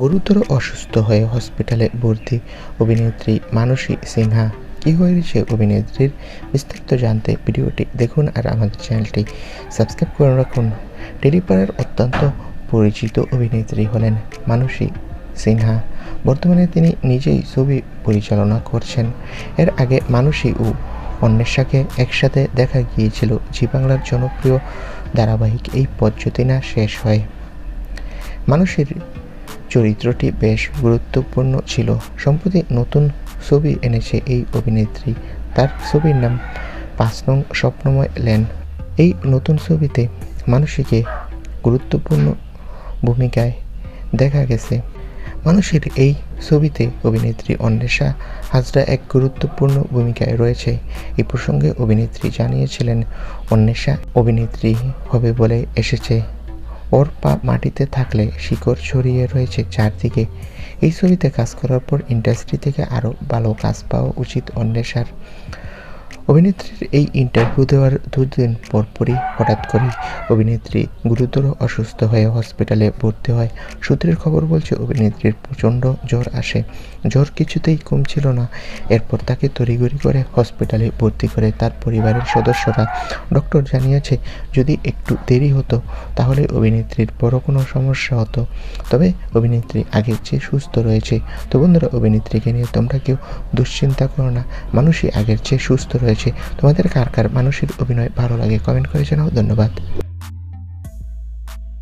গুরুতর অসুস্থ হয়ে হসপিটালে ভর্তি অভিনেত্রী মানসী সিনহা। কী হয়েছে অভিনেত্রীর বিস্তারিত জানতে ভিডিওটি দেখুন আর আমাদের চ্যানেলটি সাবস্ক্রাইব করে রাখুন। টেলিপাড়ার অত্যন্ত পরিচিত অভিনেত্রী হলেন মানসী সিনহা। বর্তমানে তিনি নিজেই ছবি পরিচালনা করছেন। এর আগে মানসী ও অন্বেষাকে একসাথে দেখা গিয়েছিল। জি বাংলার জনপ্রিয় ধারাবাহিক এই পদ্ধতি না শেষ হয়। মানুষের চরিত্রটি বেশ গুরুত্বপূর্ণ ছিল। সম্প্রতি নতুন ছবি এনেছে এই অভিনেত্রী। তার ছবির নাম পাঁচ নং স্বপ্নময় লেন। এই নতুন ছবিতে মানুষকে গুরুত্বপূর্ণ ভূমিকায় দেখা গেছে। মানুষের এই ছবিতে অভিনেত্রী অন্বেষা হাজরা এক গুরুত্বপূর্ণ ভূমিকায় রয়েছে। এই প্রসঙ্গে অভিনেত্রী জানিয়েছিলেন, অন্বেষা অভিনেত্রী হবে বলে এসেছে। ওর পা মাটিতে থাকলে শিকড় ছড়িয়ে রয়েছে চারদিকে। এই ছবিতে কাজ করার পর ইন্ডাস্ট্রি থেকে আরও ভালো কাজ পাওয়া উচিত অন্বেষার। অভিনেত্রীর এই ইন্টারভিউ দেওয়ার দুদিন পরপরই হঠাৎ করেই অভিনেত্রী গুরুতর অসুস্থ হয়ে হসপিটালে ভর্তি হয়। সূত্রের খবর বলছে, অভিনেত্রীর প্রচণ্ড জ্বর আসে। জ্বর কিছুতেই কমছিল না। এরপর তাকে তড়িঘড়ি করে হসপিটালে ভর্তি করে তার পরিবারের সদস্যরা। ডক্টর জানিয়েছে, যদি একটু দেরি হতো, তাহলে অভিনেত্রীর বড় কোনো সমস্যা হতো। তবে অভিনেত্রী আগের চেয়ে সুস্থ রয়েছে। তো বন্ধুরা, অভিনেত্রীকে নিয়ে তোমরা কেউ দুশ্চিন্তা করো না। মানুষই আগের চেয়ে সুস্থ রয়েছে। তোমাদের কার কার মানুষের অভিনয় ভালো লাগে কমেন্ট করে জানাও। ধন্যবাদ।